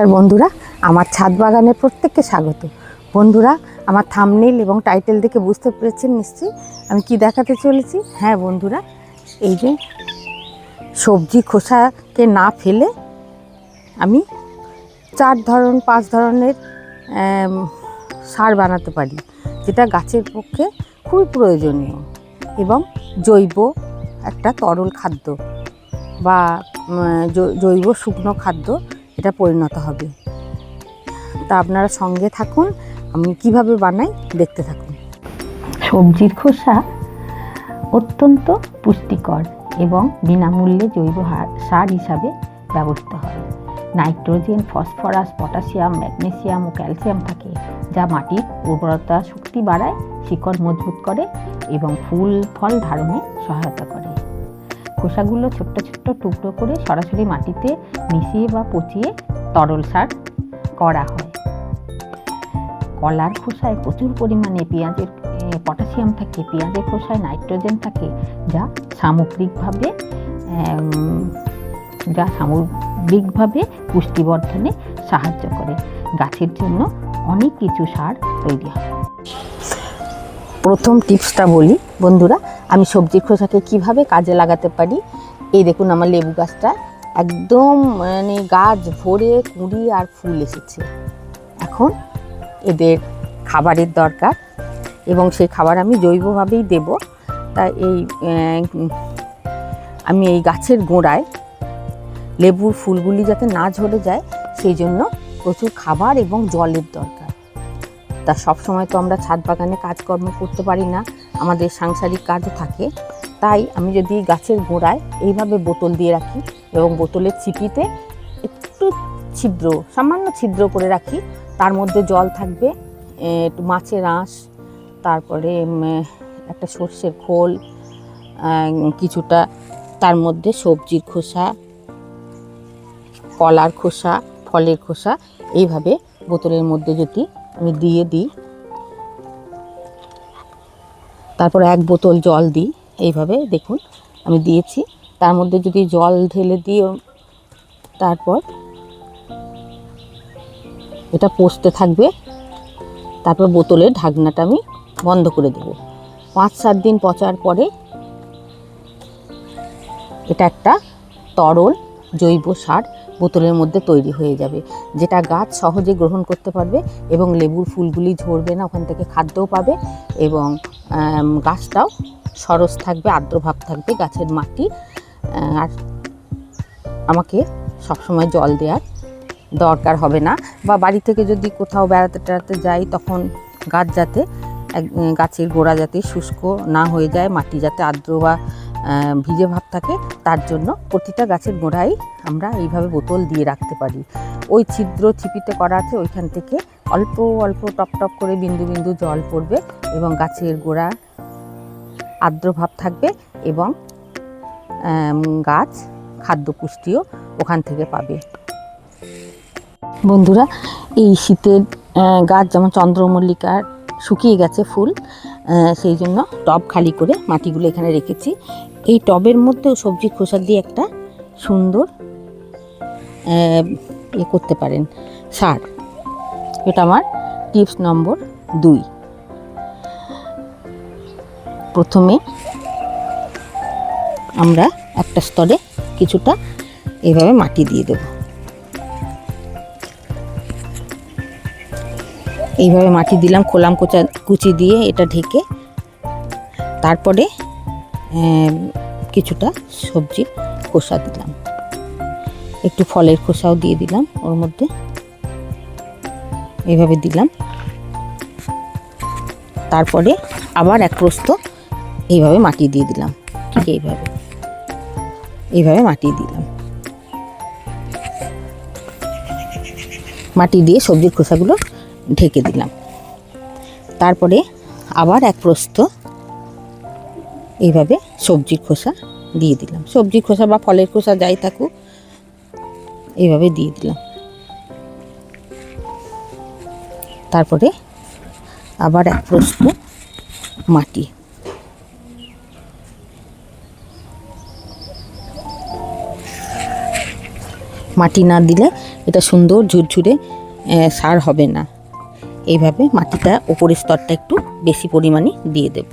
নমস্কার বন্ধুরা, আমার ছাদ বাগানে প্রত্যেককে স্বাগত। বন্ধুরা, আমার থামনেল এবং টাইটেল দেখে বুঝতে পেরেছেন নিশ্চয়ই? আমি কি দেখাতে চলেছি? হ্যাঁ বন্ধুরা, এই যে সবজি খোসাকে না ফেলে আমি চার ধরন, পাঁচ ধরনের সার বানাতে পারি, যেটা গাছের পক্ষে খুবই প্রয়োজনীয় এবং জৈব একটা তরল খাদ্য বা জৈব শুকনো খাদ্য এটা পরিণত হবে। তা আপনারা সঙ্গে থাকুন, আমি কীভাবে বানাই দেখতে থাকুন। সবজির খোসা অত্যন্ত পুষ্টিকর এবং বিনামূল্যে জৈব সার হিসাবে ব্যবহৃত হয়। নাইট্রোজেন, ফসফরাস, পটাশিয়াম, ম্যাগনেসিয়াম ও ক্যালসিয়াম থাকে, যা মাটির উর্বরতা শক্তি বাড়ায়, শিকড় মজবুত করে এবং ফুল, ফল ধারণে সহায়তা করে। খোসাগুলো ছোট্ট ছোট্ট টুকরো করে সরাসরি মাটিতে মিশিয়ে বা পচিয়ে তরল সার করা হয়। কলার খোসায় প্রচুর পরিমাণে পেঁয়াজের পটাশিয়াম থাকে, পেঁয়াজের খোসায় নাইট্রোজেন থাকে, যা সামগ্রিকভাবে যা সামগ্রিকভাবে পুষ্টিবর্ধনে সাহায্য করে। গাছের জন্য অনেক কিছু সার তৈরি হয়। প্রথম টিপসটা বলি, বন্ধুরা আমি সবজির খোসাকে কীভাবে কাজে লাগাতে পারি? এই দেখুন আমার লেবু গাছটা একদম মানে গাছ ভরে কুঁড়ি আর ফুল এসেছে। এখন এদের খাবারের দরকার এবং সেই খাবার আমি জৈবভাবেই দেব। তা এই আমি এই গাছের গোড়ায় লেবুর ফুলগুলি যাতে না ঝরে যায়, সেই জন্য প্রচুর খাবার এবং জলের দরকার। তা সব সময় তো আমরা ছাদ বাগানে কাজকর্ম করতে পারি না। আমাদের সাংসারিক কাজও থাকে, তাই আমি যদি গাছের গোড়ায় এইভাবে বোতল দিয়ে রাখি এবং বোতলের চিপিতে একটু ছিদ্র, সামান্য ছিদ্র করে রাখি, তার মধ্যে জল থাকবে একটু মাছের আঁশ, তারপরে একটা সর্ষের খোল কিছুটা তার মধ্যে সবজির খোসা, কলার খোসা, ফলের খোসা, এইভাবে বোতলের মধ্যে যদি আমি দিয়ে দিই তারপর এক বোতল জল দিই, এইভাবে দেখুন, আমি দিয়েছি। তার মধ্যে যদি জল ঢেলে দিই তারপর এটা পচতে থাকবে। তারপর বোতলের ঢাকনাটা আমি বন্ধ করে দেব। পাঁচ সাত দিন পচার পরে এটা একটা তরল জৈব সার বোতলের মধ্যে তৈরি হয়ে যাবে, যেটা গাছ সহজে গ্রহণ করতে পারবে এবং লেবুর ফুলগুলি ঝরবে না, ওখান থেকে খাদ্যও পাবে এবং গাছটাও সরস থাকবে, আর্দ্রভাব থাকবে গাছের মাটি। আর আমাকে সবসময় জল দেওয়ার দরকার হবে না। বা বাড়ি থেকে যদি কোথাও বেড়াতে টেড়াতে যাই, তখন গাছ যাতে এক- গাছের গোড়া যাতে শুষ্ক না হয়ে যায়, মাটি যাতে আর্দ্র বা ভিজে ভাব থাকে, তার জন্য প্রতিটা গাছের গোড়ায় আমরা এইভাবে বোতল দিয়ে রাখতে পারি। ওই ছিদ্র ছিপিতে করা আছে, ওইখান থেকে অল্প অল্প টপ টপ করে বিন্দু বিন্দু জল পড়বে এবং গাছের গোড়া আর্দ্রভাব থাকবে এবং গাছ খাদ্য পুষ্টিও ওখান থেকে পাবে। বন্ধুরা এই শীতের গাছ যেমন চন্দ্রমল্লিকার শুকিয়ে গেছে ফুল সেই জন্য টব খালি করে মাটিগুলো এখানে রেখেছি। এই টবের মধ্যেও সবজি খোসা দিয়ে একটা সুন্দর আহ, ইয়ে করতে পারেন সার। এটা আমার টিপস নম্বর দুই। প্রথমে আমরা একটা স্তরে কিছুটা এইভাবে মাটি দিয়ে দেব। এইভাবে মাটি দিলাম, খোলাম কোচা, কুচি দিয়ে এটা ঢেকে তারপরে কিছুটা সবজির খোসা দিলাম। একটু ফলের খোসাও দিয়ে দিলাম, ওর মধ্যে এইভাবে দিলাম। তারপরে আবার এক প্রস্ত এইভাবে মাটি দিয়ে দিলাম। ঠিক এইভাবে। এইভাবে মাটি দিলাম। মাটি দিয়ে সবজির খোসাগুলো ঢেকে দিলাম। তারপরে আবার এক প্রস্ত এইভাবে সবজির খোসা দিয়ে দিলাম। সবজির খোসা বা ফলের খোসা যাই থাকুক, এইভাবে দিয়ে দিলাম। তারপরে আবার এক প্রস্ত মাটি। মাটি না দিলে এটা সুন্দর ঝুরঝুরে সার হবে না। এইভাবে মাটিটা ওপরের স্তরটা একটু বেশি পরিমাণে দিয়ে দেব।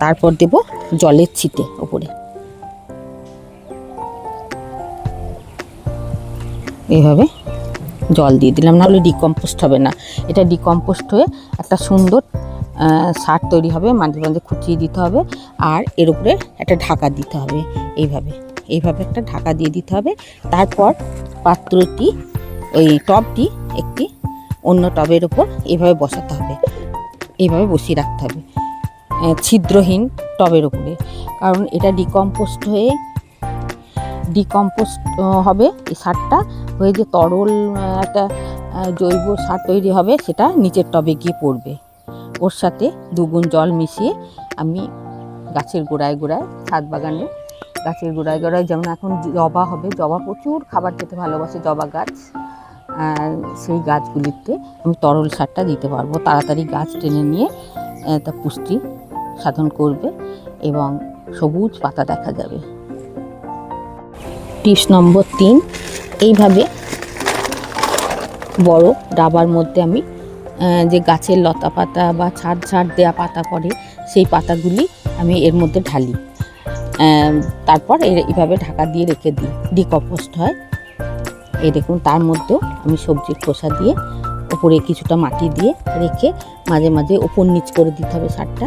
তারপর দেব জলের ছিটে ওপরে। এইভাবে জল দিয়ে দিলাম, নাহলে ডিকম্পোস্ট হবে না। এটা ডিকম্পোস্ট হয়ে একটা সুন্দর সার তৈরি হবে, মাঝে মাঝে খুঁচিয়ে দিতে হবে, আর এর উপরে একটা ঢাকা দিতে হবে, এইভাবে। এইভাবে একটা ঢাকা দিয়ে দিতে হবে। তারপর পাত্রটি, ওই টবটি একটি অন্য টবের ওপর এইভাবে বসাতে হবে। এইভাবে বসিয়ে রাখতে হবে ছিদ্রহীন টবের উপরে। কারণ এটা ডিকম্পোস্ট হয়ে ডিকম্পোস্ট হবে এই সারটা হয়ে যে তরল একটা জৈব সার তৈরি হবে, সেটা নিচের টবে গিয়ে পড়বে। ওর সাথে দুগুণ জল মিশিয়ে আমি গাছের গোড়ায় গোড়ায়, ছাদ বাগানে গাছের গোড়ায় গোড়ায়, যেমন এখন জবা হবে, জবা প্রচুর খাবার খেতে ভালোবাসে জবা গাছ সেই গাছগুলিতে আমি তরল সারটা দিতে পারব। তাড়াতাড়ি গাছ টেনে নিয়ে তা পুষ্টি সাধন করবে এবং সবুজ পাতা দেখা যাবে। টিপস নম্বর তিন, এইভাবে বড়, ডাবার মধ্যে আমি যে গাছের লতা পাতা বা ছাদ ছাড় দেওয়া পাতা পড়ে, সেই পাতাগুলি আমি এর মধ্যে ঢালি। তারপর এইভাবে ঢাকা দিয়ে রেখে দিই। ডিকম্পোস্ট হয়। এই দেখুন, তার মধ্যেও আমি সবজির খোসা দিয়ে উপরে কিছুটা মাটি দিয়ে রেখে মাঝে মাঝে ওপর নিচ করে দিতে হবে সারটা।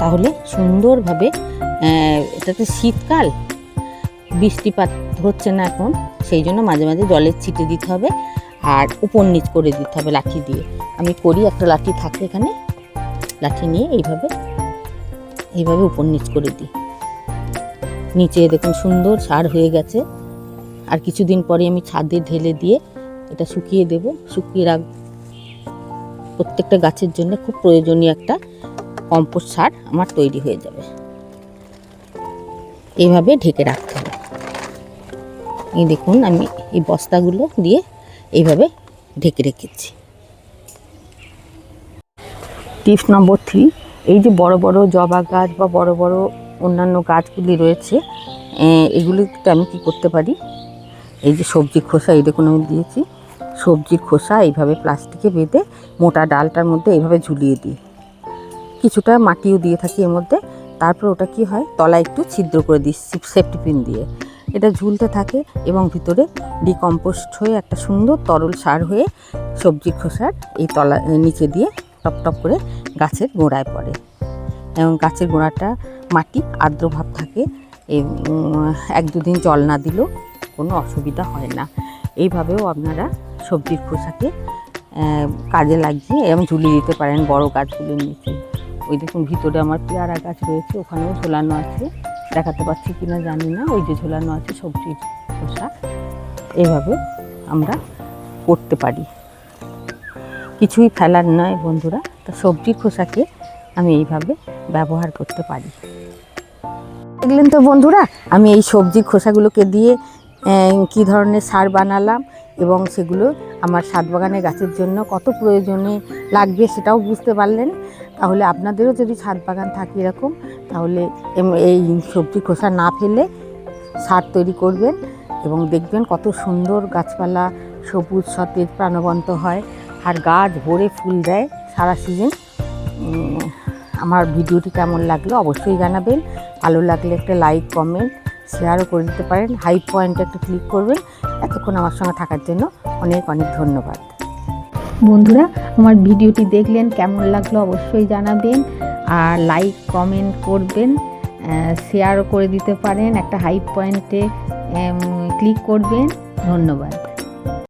তাহলে সুন্দরভাবে এটাতে শীতকাল, বৃষ্টিপাত হচ্ছে না এখন, সেই জন্য মাঝে মাঝে জলের ছিটে দিতে হবে। আর উপর নিচ করে দিতে হবে লাঠি দিয়ে। আমি করি, একটা লাঠি থাকে এখানে, লাঠি নিয়ে এইভাবে এইভাবে উপর নিচ করে দিই। নিচে দেখুন সুন্দর সার হয়ে গেছে। আর কিছুদিন পরে আমি ছাদে ঢেলে দিয়ে এটা শুকিয়ে দেব। শুকিয়ে রাখ, প্রত্যেকটা গাছের জন্য খুব প্রয়োজনীয় একটা কম্পোস্ট সার আমার তৈরি হয়ে যাবে। এইভাবে ঢেকে রাখতে হবে। এই দেখুন আমি এই বস্তাগুলো দিয়ে এইভাবে ঢেকে রেখেছি। টিপস নম্বর থ্রি, এই যে বড় বড় জবা গাছ বা বড় বড় অন্যান্য গাছগুলি রয়েছে এগুলিতে আমি কী করতে পারি? এই যে সবজির খোসা, এই দেখুন আমি দিয়েছি। সবজির খোসা এইভাবে প্লাস্টিকে বেঁধে মোটা ডালটার মধ্যে এইভাবে ঝুলিয়ে দিই। কিছুটা মাটিও দিয়ে থাকি এর মধ্যে। তারপর ওটা কি হয়? তলায় একটু ছিদ্র করে দিই, সেফটি পিন দিয়ে। এটা ঝুলতে থাকে এবং ভিতরে ডিকম্পোস্ট হয়ে একটা সুন্দর তরল সার হয়ে সবজির খোসার এই তলা নিচে দিয়ে টপ টপ করে গাছের গোড়ায় পড়ে। এবং গাছের গোড়াটা মাটি আর্দ্রভাব থাকে এক দুদিন জল না দিলেও কোনো অসুবিধা হয় না। এইভাবেও আপনারা সবজির খোসাকে কাজে লাগিয়ে এরকম ঝুলিয়ে দিতে পারেন বড় গাছগুলোর নিচে। ওই দেখুন, ভিতরে আমার পেয়ারা গাছ রয়েছে, ওখানেও ঝোলানো আছে। দেখাতে পাচ্ছি কিনা জানি না। ওই যে ঝোলানো আছে সবজির খোসা। এভাবে আমরা করতে পারি। কিছুই ফেলার নয় বন্ধুরা। তা সবজির খোসাকে আমি এইভাবে ব্যবহার করতে পারি। দেখলেন তো বন্ধুরা, আমি এই সবজির খোসাগুলোকে দিয়ে কী ধরনের সার বানালাম এবং সেগুলো আমার ছাদ বাগানের গাছের জন্য কত প্রয়োজনে লাগবে সেটাও বুঝতে পারলেন। তাহলে আপনাদেরও যদি ছাদ বাগান থাকে এরকম, তাহলে এই সবজি খোসা না ফেলে সার তৈরি করবেন এবং দেখবেন কত সুন্দর গাছপালা সবুজ সতেজ প্রাণবন্ত হয় আর গাছ ভরে ফুল দেয় সারা সিজন। আমার ভিডিওটি কেমন লাগল অবশ্যই জানাবেন। ভালো লাগলে একটা লাইক, কমেন্ট, শেয়ারও করে দিতে পারেন। হাই পয়েন্টে একটা ক্লিক করবেন। এতক্ষণ আমার সঙ্গে থাকার জন্য অনেক অনেক ধন্যবাদ। বন্ধুরা, আমার ভিডিওটি দেখলেন, কেমন লাগল অবশ্যই জানাবেন আর লাইক কমেন্ট করবেন শেয়ারও করে দিতে পারেন। একটা হাই পয়েন্টে ক্লিক করবেন। ধন্যবাদ।